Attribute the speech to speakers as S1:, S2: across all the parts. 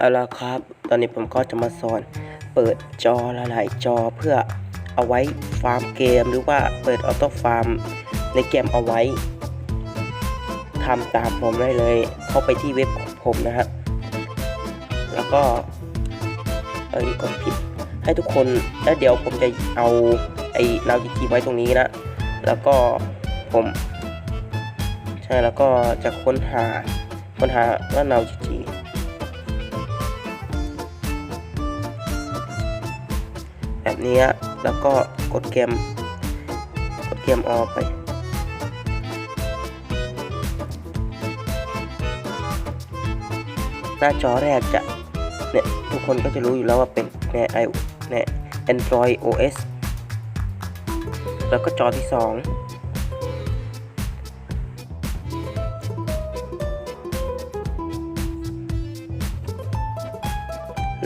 S1: เอาละครับ ตอนนี้ผมก็จะมาสอนเปิดจอหลายๆจอเพื่อเอาไว้ฟาร์มเกมหรือว่าเปิดออโต้ฟาร์มในเกมเอาไว้ทำตามผมได้เลย เข้าไปที่เว็บของผมนะฮะแล้วก็เอ้ยกดผิด ให้ทุกคนแล้วเดี๋ยวผมจะเอาไอ้นาวจีจีไว้ตรงนี้นะ แล้วก็ผมใช่แล้วก็จะค้นหาค้นหาว่านาวจีจี แบบนี้แล้วก็กดเกมกดเกมออกไป หน้าจอแรกจะเนี่ยทุกคนก็จะรู้อยู่แล้วว่าเป็นในไอใน Android OS แล้วก็จอที่ 2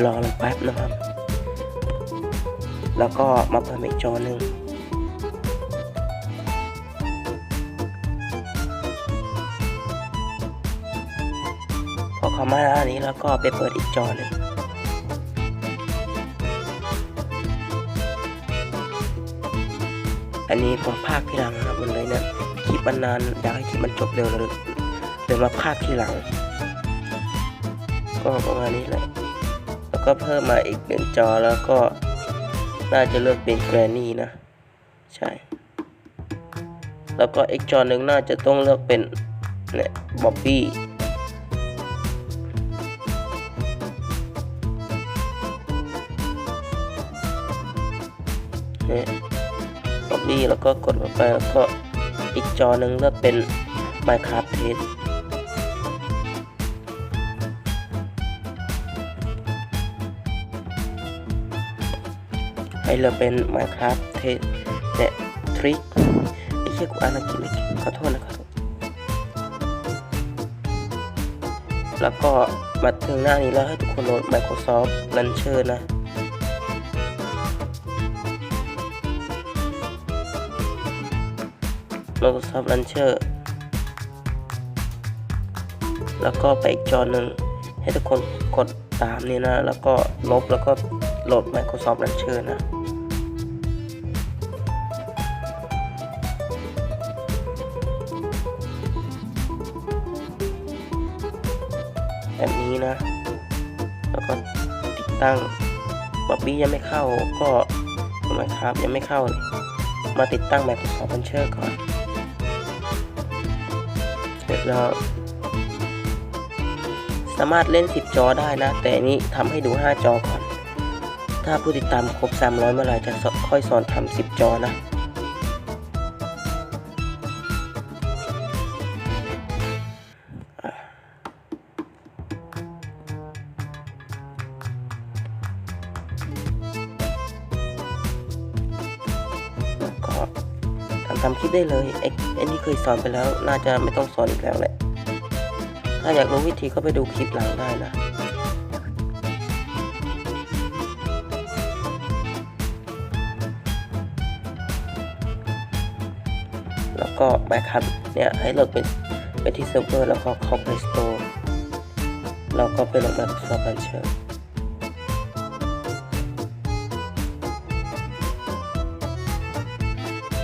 S1: รอมันแป๊บนะครับ แล้วก็มาเพิ่มอีกจอหนึ่งพอเข้ามาหน้านี้แล้วก็ไปเปิดอีกจอหนึ่งอันนี้ผมภาคที่หลังนะครับมันเลยเนี่ยคลิปมันนานอยากให้คลิปมันจบเร็วเลยเดี๋ยวมาภาคที่หลัง ก็ประมาณนี้แหละแล้วก็เพิ่มมาอีกหนึ่งจอแล้วก็ น่าจะเลือกเป็นแกรนี่นะ ใช่ แล้วก็อีกจอหนึ่งน่าจะต้องเลือกเป็นเนี่ยบ๊อบบี้เนี่ยบ๊อบบี้แล้วก็กดเข้าไปแล้วก็อีกจอหนึ่งเลือกเป็น Minecraft Test ให้เราเป็น Minecraft Test เนี่ยทริคไอ้เชี่ยกูอ่านอังกฤษไม่เก่งขอโทษนะครับแล้วก็มาถึงหน้านี้แล้วให้ทุกคนโหลด Microsoft Launcher นะ Microsoft Launcher แล้วก็ไปอีกจอหนึ่งให้ทุกคนกดตามนี่นะ แล้วก็ลบแล้วก็โหลด Microsoft Launcher นะ แบบนี้นะ แล้วก็ติดตั้งบ๊อบบี้ยังไม่เข้าก็ทำไมครับยังไม่เข้าเลยมาติดตั้ง Microsoft Launcher ก่อน เสร็จแล้ว สามารถเล่น 10 จอได้นะ แต่นี้ทำให้ดู 5 จอก่อน ถ้าผู้ติดตามครบ 300 เมื่อไหร่จะค่อยสอนทำ10 จอนะ ทำคลิปได้เลยไอ้ไอ้นี่เคยสอนไปแล้ว น่าจะไม่ต้องสอนอีกแล้วแหละ ถ้าอยากรู้วิธีก็ไปดูคลิปหลังได้นะแล้วก็ไปครับเนี่ยให้เราเป็นไปที่เซิร์ฟเวอร์แล้วก็เข้า Play Store แล้วก็ไปลง Microsoft Launcher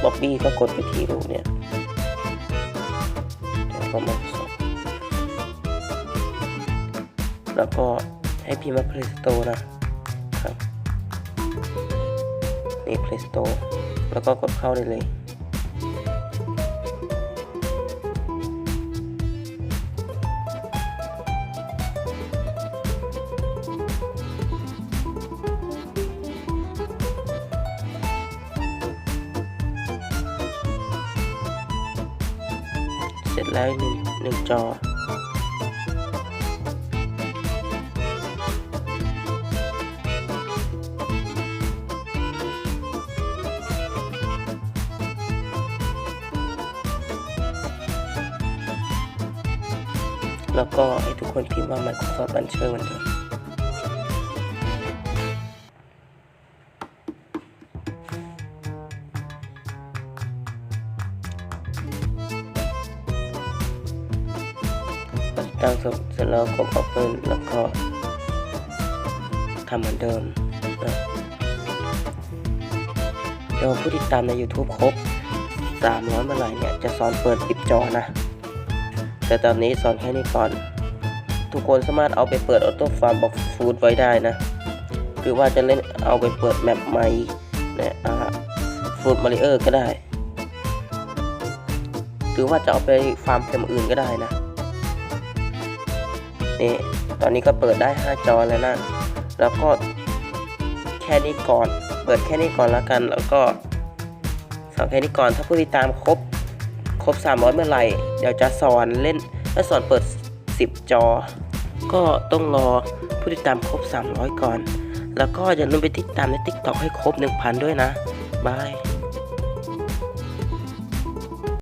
S1: บ๊อบบี้ก็กดไปที่รูปเนี่ยเดี๋ยวก็มาผสมแล้วก็ให้พิมพ์ว่า Play Store นะครับนี่ Play Store แล้วก็กดเข้าได้เลย ร็จแล้วหนึ่งหนึ่งจอแล้วก็ให้ทุกคนพิมพ์ว่า Microsoft Launcher เหมือนเดิม ตั้งเสร็จแล้วกด Open แล้วก็ทำเหมือนเดิมนะเดี๋ยวผู้ติดตามใน YouTube ครบ300เมื่อไหร่เนี่ยจะสอนเปิดปิดจอนะ แต่ตอนนี้สอนแค่นี้ก่อน ทุกคนสามารถเอาไปเปิดออโต้ฟาร์มบอกฟูดไว้ได้นะหรือว่าจะเล่นเอาไปเปิดแมปใหม่เนี่ยอ่าฟูดมาริเออร์ก็ได้ หรือว่าจะเอาไปฟาร์มเกมอื่นก็ได้นะ นี่ตอนนี้ก็เปิดได้ 5 จอแล้วนะ แล้วก็แค่นี้ก่อน เปิดแค่นี้ก่อนแล้วกัน แล้วก็สอนแค่นี้ก่อน ถ้าผู้ติดตามครบ ครบ 300 เมื่อไหร่ เดี๋ยวจะสอนเล่นและสอนเปิด 10 จอ ก็ต้องรอผู้ติดตามครบ 300 ก่อน แล้วก็อย่าลืมไปติดตามใน TikTok ให้ครบ 1,000 ด้วยนะ บาย